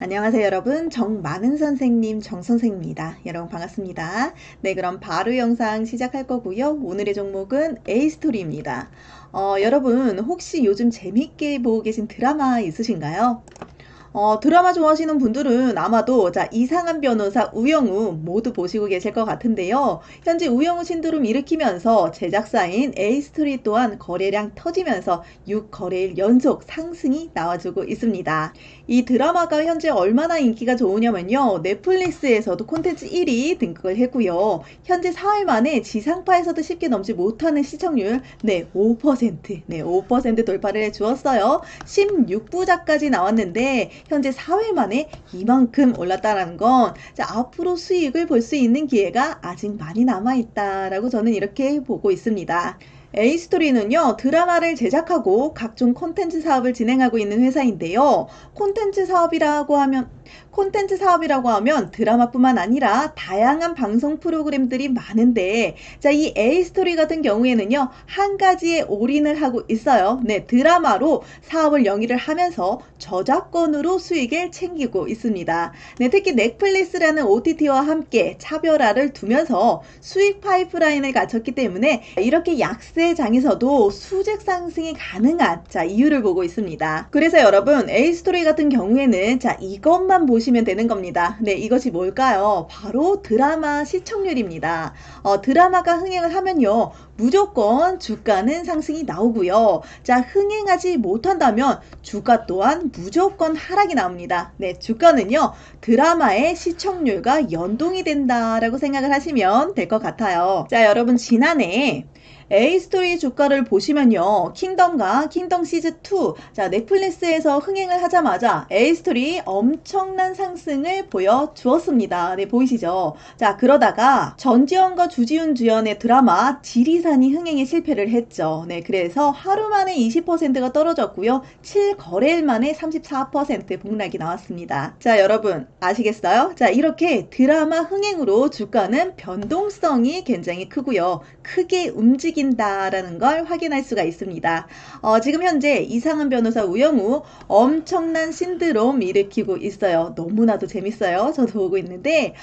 안녕하세요 여러분. 정많은 선생님 정선생입니다. 여러분 반갑습니다. 네 그럼 바로 영상 시작할 거고요. 오늘의 종목은 A스토리입니다. 어, 여러분 혹시 요즘 재밌게 보고 계신 드라마 있으신가요? 어, 드라마 좋아하시는 분들은 아마도 자 이상한 변호사 우영우 모두 보시고 계실 것 같은데요. 현재 우영우 신드롬 일으키면서 제작사인 에이스토리 또한 거래량 터지면서 6거래일 연속 상승이 나와주고 있습니다. 이 드라마가 현재 얼마나 인기가 좋으냐면요. 넷플릭스에서도 콘텐츠 1위 등극을 했고요. 현재 4회 만에 지상파에서도 쉽게 넘지 못하는 시청률 네 5%, 네 5% 돌파를 해 주었어요. 16부작까지 나왔는데 현재 4회 만에 이만큼 올랐다는 건 자, 앞으로 수익을 볼 수 있는 기회가 아직 많이 남아있다라고 저는 이렇게 보고 있습니다. A스토리는요, 드라마를 제작하고 각종 콘텐츠 사업을 진행하고 있는 회사인데요. 콘텐츠 사업이라고 하면 콘텐츠 사업이라고 하면 드라마뿐만 아니라 다양한 방송 프로그램들이 많은데 자, 이 A스토리 같은 경우에는요. 한 가지에 올인을 하고 있어요. 네, 드라마로 사업을 영위를 하면서 저작권으로 수익을 챙기고 있습니다. 네, 특히 넷플릭스라는 OTT와 함께 차별화를 두면서 수익 파이프라인을 갖췄기 때문에 이렇게 약세 장에서도 수직 상승이 가능한 자, 이유를 보고 있습니다. 그래서 여러분, A스토리 같은 경우에는 자, 이것만 보시 보시면 되는 겁니다. 네, 이것이 뭘까요? 바로 드라마 시청률입니다. 어, 드라마가 흥행을 하면요. 무조건 주가는 상승이 나오고요. 자, 흥행하지 못한다면 주가 또한 무조건 하락이 나옵니다. 네, 주가는요. 드라마의 시청률과 연동이 된다라고 생각을 하시면 될 것 같아요. 자, 여러분 지난해 A스토리 주가를 보시면요. 킹덤과 킹덤 시즈2. 자, 넷플릭스에서 흥행을 하자마자 A스토리 엄청난 상승을 보여주었습니다. 네, 보이시죠? 자, 그러다가 전지현과 주지훈 주연의 드라마 지리산이 흥행에 실패를 했죠. 네, 그래서 하루 만에 20%가 떨어졌고요. 7거래일 만에 34% 폭락이 나왔습니다. 자, 여러분 아시겠어요? 자, 이렇게 드라마 흥행으로 주가는 변동성이 굉장히 크고요. 크게 움직이 움직인다라는 걸 확인할 수가 있습니다. 어, 지금 현재 이상한 변호사 우영우 엄청난 신드롬 일으키고 있어요. 너무나도 재밌어요. 저도 보고 있는데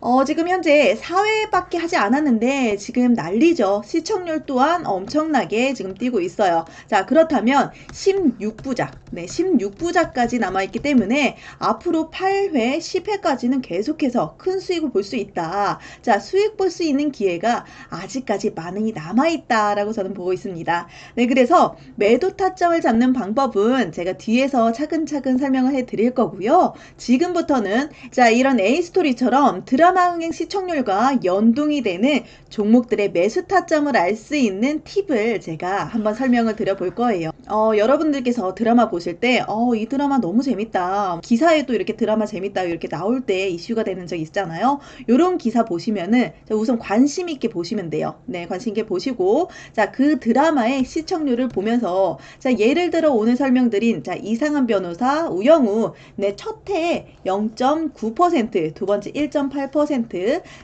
어, 지금 현재 4회밖에 하지 않았는데 지금 난리죠. 시청률 또한 엄청나게 지금 뛰고 있어요. 자, 그렇다면 16부작, 네, 16부작까지 남아있기 때문에 앞으로 8회, 10회까지는 계속해서 큰 수익을 볼 수 있다. 자, 수익 볼 수 있는 기회가 아직까지 많이 남아있다라고 저는 보고 있습니다. 네, 그래서 매도 타점을 잡는 방법은 제가 뒤에서 차근차근 설명을 해 드릴 거고요. 지금부터는 자, 이런 A스토리처럼 드라 드라마 흥행 시청률과 연동이 되는 종목들의 매수 타점을 알 수 있는 팁을 제가 한번 설명을 드려볼 거예요. 어, 여러분들께서 드라마 보실 때, 어, 이 드라마 너무 재밌다. 기사에도 이렇게 드라마 재밌다. 이렇게 나올 때 이슈가 되는 적 있잖아요. 이런 기사 보시면은 우선 관심 있게 보시면 돼요. 네, 관심 있게 보시고, 자, 그 드라마의 시청률을 보면서, 자, 예를 들어 오늘 설명드린, 자, 이상한 변호사, 우영우, 네, 첫 해에 0.9%, 두 번째 1.8%,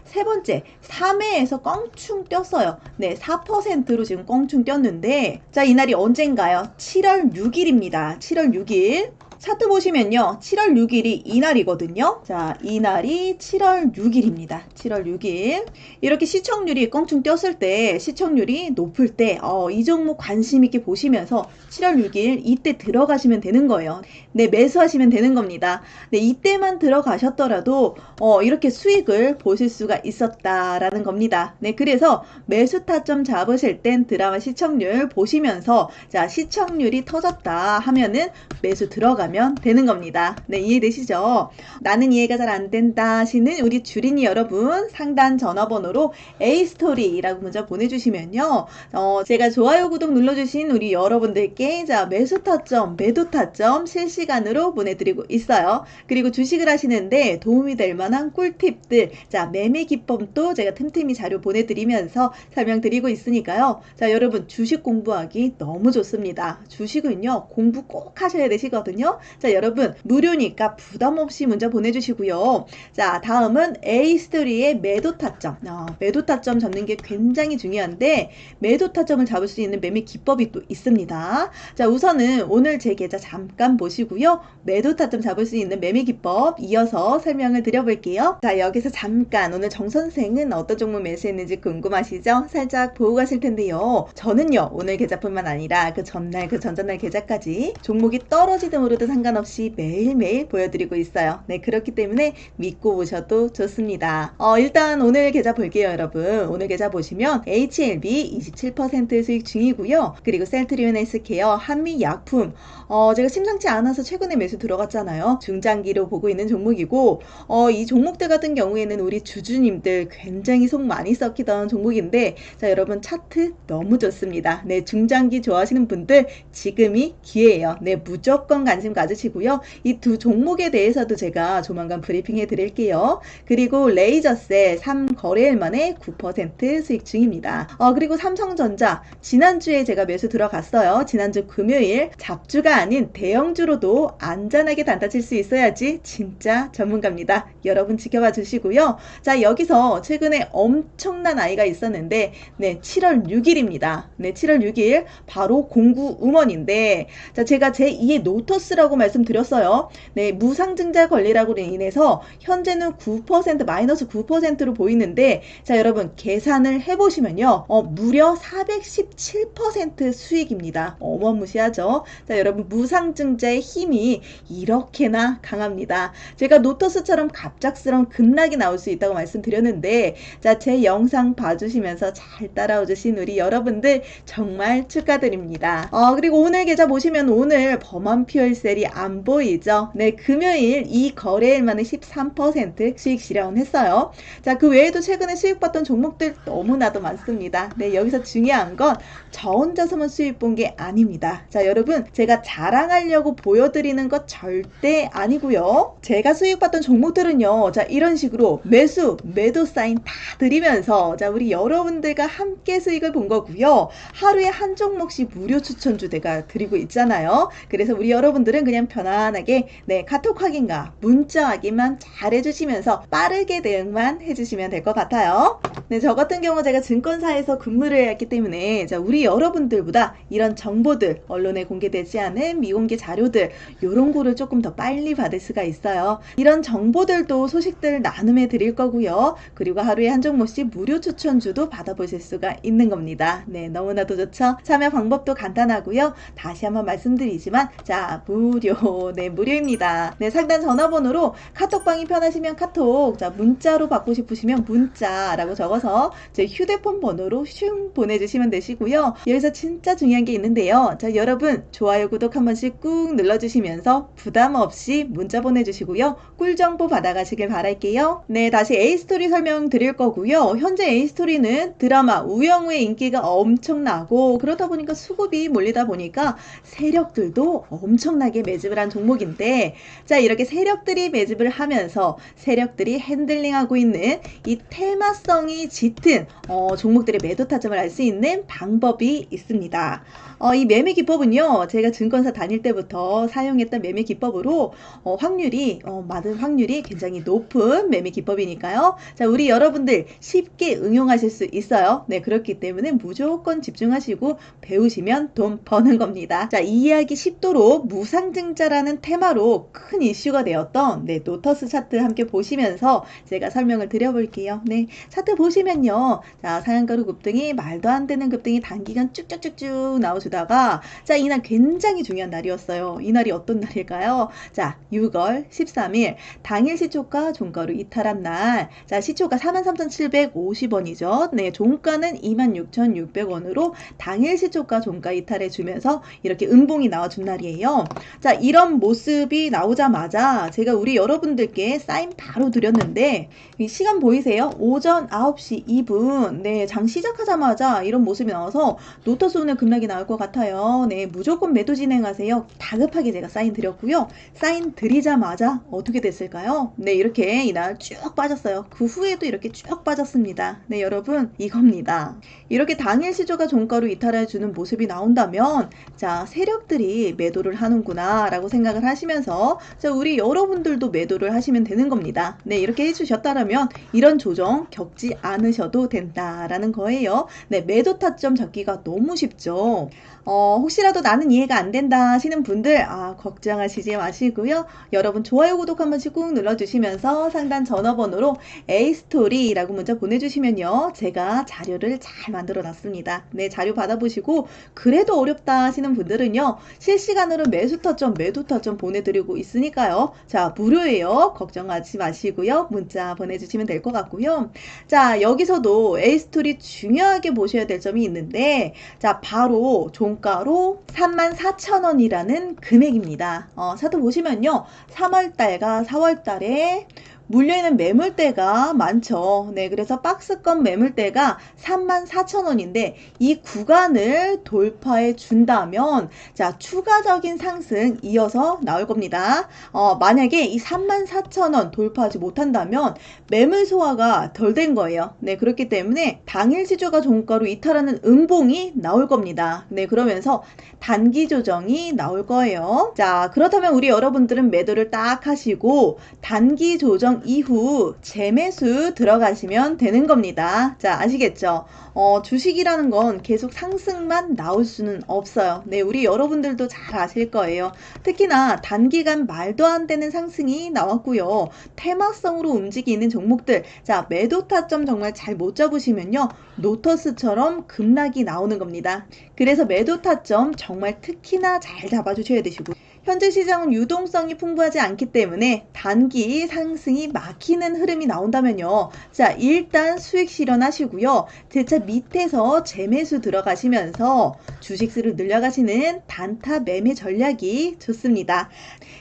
세 번째 3회에서 껑충 뛰었어요. 네, 4%로 지금 껑충 뛰었는데, 자, 이날이 언젠가요? 7월 6일입니다. 7월 6일. 차트 보시면요. 7월 6일이 이날이거든요. 자, 이날이 7월 6일입니다. 7월 6일. 이렇게 시청률이 껑충 뛰었을 때, 시청률이 높을 때, 어, 이 종목 관심 있게 보시면서 7월 6일 이때 들어가시면 되는 거예요. 네, 매수하시면 되는 겁니다. 네, 이때만 들어가셨더라도, 어, 이렇게 수익을 보실 수가 있었다라는 겁니다. 네, 그래서 매수 타점 잡으실 땐 드라마 시청률 보시면서, 자, 시청률이 터졌다 하면은 매수 들어가면 하면 되는 겁니다. 네, 이해되시죠? 나는 이해가 잘 안 된다 하시는 우리 주린이 여러분 상단 전화번호로 A스토리라고 문자 보내주시면요. 어, 제가 좋아요, 구독 눌러주신 우리 여러분들께 자, 매수 타점, 매도 타점 실시간으로 보내드리고 있어요. 그리고 주식을 하시는데 도움이 될 만한 꿀팁들, 자, 매매 기법도 제가 틈틈이 자료 보내드리면서 설명드리고 있으니까요. 자, 여러분 주식 공부하기 너무 좋습니다. 주식은요, 공부 꼭 하셔야 되시거든요. 자, 여러분, 무료니까 부담 없이 문자 보내주시고요. 자, 다음은 에이스토리의 매도 타점. 어, 매도 타점 잡는 게 굉장히 중요한데, 매도 타점을 잡을 수 있는 매매 기법이 또 있습니다. 자, 우선은 오늘 제 계좌 잠깐 보시고요. 매도 타점 잡을 수 있는 매매 기법 이어서 설명을 드려볼게요. 자, 여기서 잠깐 오늘 정 선생은 어떤 종목 매수했는지 궁금하시죠? 살짝 보고 가실 텐데요. 저는요, 오늘 계좌뿐만 아니라 그 전날, 그 전전날 계좌까지 종목이 떨어지든 오르든 상관없이 매일매일 보여드리고 있어요. 네, 그렇기 때문에 믿고 보셔도 좋습니다. 어, 일단 오늘 계좌 볼게요, 여러분. 오늘 계좌 보시면 HLB 27% 수익 중이고요. 그리고 셀트리온 헬스케어, 한미 약품, 어, 제가 심상치 않아서 최근에 매수 들어갔잖아요. 중장기로 보고 있는 종목이고, 어, 이 종목들 같은 경우에는 우리 주주님들 굉장히 속 많이 썩히던 종목인데, 자, 여러분 차트 너무 좋습니다. 네, 중장기 좋아하시는 분들 지금이 기회예요. 네, 무조건 관심 가지시고요. 이 두 종목에 대해서도 제가 조만간 브리핑 해 드릴게요. 그리고 레이저셀 3거래일 만에 9% 수익 중입니다. 어, 그리고 삼성전자 지난주에 제가 매수 들어갔어요. 지난주 금요일 잡주가 아닌 대형주로도 안전하게 단타 칠 수 있어야지 진짜 전문가입니다. 여러분 지켜봐 주시고요. 자, 여기서 최근에 엄청난 아이가 있었는데 네, 7월 6일입니다. 네, 7월 6일 바로 공구 음원인데 자, 제가 제2의 노터스라고 말씀드렸어요. 네, 무상증자 권리라고 인해서 현재는 9% 마이너스 9%로 보이는데 자, 여러분 계산을 해 보시면요. 어, 무려 417% 수익입니다. 어마무시하죠. 자, 여러분 무상증자의 힘이 이렇게나 강합니다. 제가 노터스처럼 갑작스러운 급락이 나올 수 있다고 말씀드렸는데 자, 제 영상 봐주시면서 잘 따라오 주신 우리 여러분들 정말 축하드립니다. 어, 그리고 오늘 계좌 보시면 오늘 범한 퓨 얼셀이 안 보이죠? 네, 금요일 이 거래일 만에 13% 수익 실현했어요. 자, 그 외에도 최근에 수익 봤던 종목들 너무나도 많습니다. 네, 여기서 중요한 건 저 혼자서만 수익 본 게 아닙니다. 자, 여러분, 제가 자랑하려고 보여드리는 것 절대 아니고요. 제가 수익 봤던 종목들은요. 자, 이런 식으로 매수, 매도 사인 다 드리면서 자, 우리 여러분들과 함께 수익을 본 거고요. 하루에 한 종목씩 무료 추천주 내가 드리고 있잖아요. 그래서 우리 여러분들은 그냥 편안하게 네, 카톡 확인과 문자 확인만 잘 해주시면서 빠르게 대응만 해주시면 될 것 같아요. 네, 저 같은 경우 제가 증권사에서 근무를 했기 때문에 자, 우리 여러분들보다 이런 정보들, 언론에 공개되지 않은 미공개 자료들, 요런 거를 조금 더 빨리 받을 수가 있어요. 이런 정보들도 소식들 나눔해 드릴 거고요. 그리고 하루에 한 종목씩 무료 추천주도 받아보실 수가 있는 겁니다. 네, 너무나도 좋죠? 참여 방법도 간단하고요. 다시 한번 말씀드리지만, 자, 무 료. 네, 무료입니다. 네, 상단 전화번호로 카톡방이 편하시면 카톡, 자, 문자로 받고 싶으시면 문자라고 적어서 제 휴대폰 번호로 슝 보내주시면 되시고요. 여기서 진짜 중요한 게 있는데요. 자, 여러분, 좋아요, 구독 한 번씩 꾹 눌러주시면서 부담 없이 문자 보내주시고요. 꿀 정보 받아가시길 바랄게요. 네, 다시 A스토리 설명 드릴 거고요. 현재 A스토리는 드라마 우영우의 인기가 엄청나고 그러다 보니까 수급이 몰리다 보니까 세력들도 엄청나게 매집을 한 종목인데 자, 이렇게 세력들이 매집을 하면서 세력들이 핸들링하고 있는 이 테마성이 짙은 어, 종목들의 매도 타점을 알 수 있는 방법이 있습니다. 어, 이 매매 기법은요, 제가 증권사 다닐 때부터 사용했던 매매 기법으로 어, 확률이 어, 맞은 확률이 굉장히 높은 매매 기법이니까요. 자, 우리 여러분들 쉽게 응용하실 수 있어요. 네, 그렇기 때문에 무조건 집중하시고 배우시면 돈 버는 겁니다. 자, 이 이야기 쉽도록 무상증자라는 테마로 큰 이슈가 되었던 네, 노터스 차트 함께 보시면서 제가 설명을 드려볼게요. 네, 차트 보시면요, 자, 상한가로 급등이 말도 안 되는 급등이 단기간 쭉쭉쭉쭉 나와 주다가 자, 이날 굉장히 중요한 날이었어요. 이날이 어떤 날일까요? 자, 6월 13일 당일 시초가 종가로 이탈한 날. 자, 시초가 43,750원이죠. 네, 종가는 26,600원으로 당일 시초가 종가 이탈해 주면서 이렇게 음봉이 나와 준 날이에요. 자, 이런 모습이 나오자마자 제가 우리 여러분들께 사인 바로 드렸는데 이 시간 보이세요? 오전 9시 2분. 네, 장 시작하자마자 이런 모습이 나와서 노터스 오늘 급락이 나올 것 같아요. 네, 무조건 매도 진행하세요. 다급하게 제가 사인 드렸고요. 사인 드리자마자 어떻게 됐을까요? 네, 이렇게 이날 쭉 빠졌어요. 그 후에도 이렇게 쭉 빠졌습니다. 네, 여러분, 이겁니다. 이렇게 당일 시조가 종가로 이탈해주는 모습이 나온다면, 자, 세력들이 매도를 하는구나. 된다라고 생각을 하시면서 자, 우리 여러분들도 매도를 하시면 되는 겁니다. 네, 이렇게 해주셨다면 이런 조정 겪지 않으셔도 된다라는 거예요. 네, 매도 타점 잡기가 너무 쉽죠. 어, 혹시라도 나는 이해가 안 된다 하시는 분들, 아, 걱정하시지 마시고요. 여러분, 좋아요, 구독 한 번씩 꾹 눌러주시면서 상단 전화번호로 에이스토리라고 문자 보내주시면요. 제가 자료를 잘 만들어 놨습니다. 네, 자료 받아보시고, 그래도 어렵다 하시는 분들은요. 실시간으로 매수 타점, 매도 타점 보내드리고 있으니까요. 자, 무료예요. 걱정하지 마시고요. 문자 보내주시면 될 것 같고요. 자, 여기서도 에이스토리 중요하게 보셔야 될 점이 있는데, 자, 바로 종가로 34,000원이라는 금액입니다. 어, 차트 보시면요. 3월달과 4월달에 물려있는 매물대가 많죠. 네, 그래서 박스권 매물대가 34,000원인데 이 구간을 돌파해 준다면 자, 추가적인 상승 이어서 나올 겁니다. 어, 만약에 이 34,000원 돌파하지 못한다면 매물 소화가 덜 된 거예요. 네, 그렇기 때문에 당일 시조가 종가로 이탈하는 음봉이 나올 겁니다. 네, 그러면서 단기 조정이 나올 거예요. 자, 그렇다면 우리 여러분들은 매도를 딱 하시고 단기 조정 이후 재매수 들어가시면 되는 겁니다. 자, 아시겠죠? 어, 주식이라는 건 계속 상승만 나올 수는 없어요. 네, 우리 여러분들도 잘 아실 거예요. 특히나 단기간 말도 안 되는 상승이 나왔고요. 테마성으로 움직이는 종목들. 자, 매도 타점 정말 잘 못 잡으시면요. 노터스처럼 급락이 나오는 겁니다. 그래서 매도 타점 정말 특히나 잘 잡아주셔야 되시고. 현재 시장은 유동성이 풍부하지 않기 때문에 단기 상승이 막히는 흐름이 나온다면요. 자, 일단 수익 실현하시고요. 제차 밑에서 재매수 들어가시면서 주식수를 늘려가시는 단타 매매 전략이 좋습니다.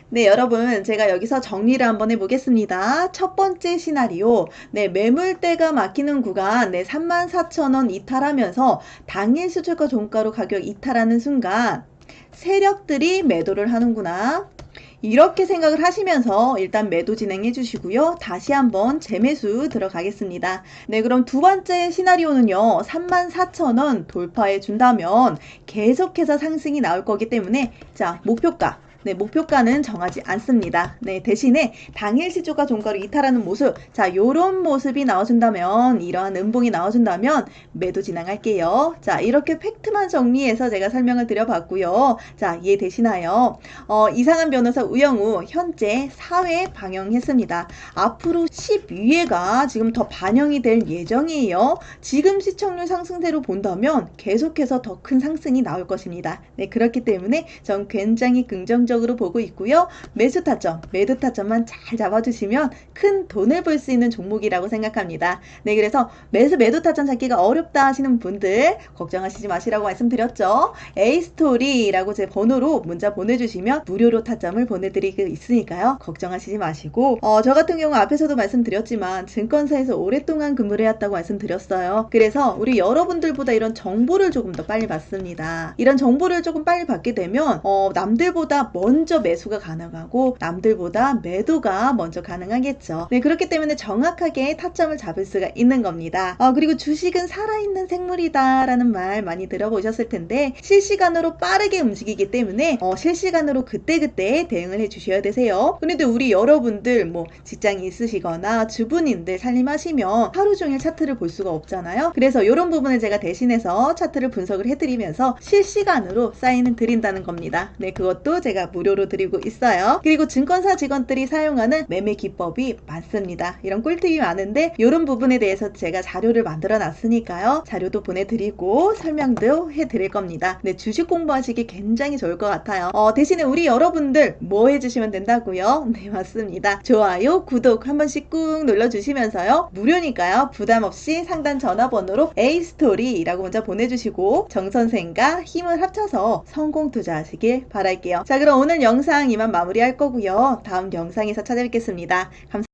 네, 여러분, 제가 여기서 정리를 한번 해보겠습니다. 첫 번째 시나리오, 네, 매물대가 막히는 구간, 네, 34,000원 이탈하면서 당일 수출가 종가로 가격 이탈하는 순간, 세력들이 매도를 하는구나. 이렇게 생각을 하시면서 일단 매도 진행해 주시고요. 다시 한번 재매수 들어가겠습니다. 네, 그럼 두 번째 시나리오는요. 34,000원 돌파해 준다면 계속해서 상승이 나올 거기 때문에 자, 목표가 네, 목표가는 정하지 않습니다. 네, 대신에 당일 시초가 종가로 이탈하는 모습, 자, 요런 모습이 나와준다면, 이러한 음봉이 나와준다면, 매도 진행할게요. 자, 이렇게 팩트만 정리해서 제가 설명을 드려봤고요. 자, 이해 되시나요? 어, 이상한 변호사 우영우, 현재 4회 방영했습니다. 앞으로 12회가 지금 더 반영이 될 예정이에요. 지금 시청률 상승세로 본다면, 계속해서 더 큰 상승이 나올 것입니다. 네, 그렇기 때문에 전 굉장히 긍정적 긍정적으로 보고 있고요. 매수 타점, 매도 타점만 잘 잡아주시면 큰 돈을 벌 수 있는 종목이라고 생각합니다. 네, 그래서 매수 매도 타점 잡기가 어렵다 하시는 분들 걱정하시지 마시라고 말씀드렸죠. 에이스토리라고 제 번호로 문자 보내주시면 무료로 타점을 보내드리고 있으니까요. 걱정하시지 마시고 어, 저 같은 경우 앞에서도 말씀드렸지만 증권사에서 오랫동안 근무를 해왔다고 말씀드렸어요. 그래서 우리 여러분들보다 이런 정보를 조금 더 빨리 받습니다. 이런 정보를 조금 빨리 받게 되면 어, 남들보다 먼저 매수가 가능하고 남들보다 매도가 먼저 가능하겠죠. 네, 그렇기 때문에 정확하게 타점을 잡을 수가 있는 겁니다. 어, 그리고 주식은 살아있는 생물이다라는 말 많이 들어보셨을 텐데 실시간으로 빠르게 움직이기 때문에 어, 실시간으로 그때그때 대응을 해주셔야 되세요. 그런데 우리 여러분들 뭐 직장이 있으시거나 주부님들 살림하시면 하루 종일 차트를 볼 수가 없잖아요. 그래서 이런 부분을 제가 대신해서 차트를 분석을 해드리면서 실시간으로 사인을 드린다는 겁니다. 네, 그것도 제가 무료로 드리고 있어요. 그리고 증권사 직원들이 사용하는 매매 기법이 많습니다. 이런 꿀팁이 많은데 이런 부분에 대해서 제가 자료를 만들어 놨으니까요. 자료도 보내드리고 설명도 해드릴 겁니다. 네, 주식 공부하시기 굉장히 좋을 것 같아요. 어, 대신에 우리 여러분들 뭐 해주시면 된다고요? 네, 맞습니다. 좋아요, 구독 한 번씩 꾹 눌러주시면서요. 무료니까요. 부담 없이 상단 전화번호로 에이스토리라고 문자 보내주시고 정선생과 힘을 합쳐서 성공 투자하시길 바랄게요. 자, 그럼 오늘 영상 이만 마무리할 거고요. 다음 영상에서 찾아뵙겠습니다. 감사합니다.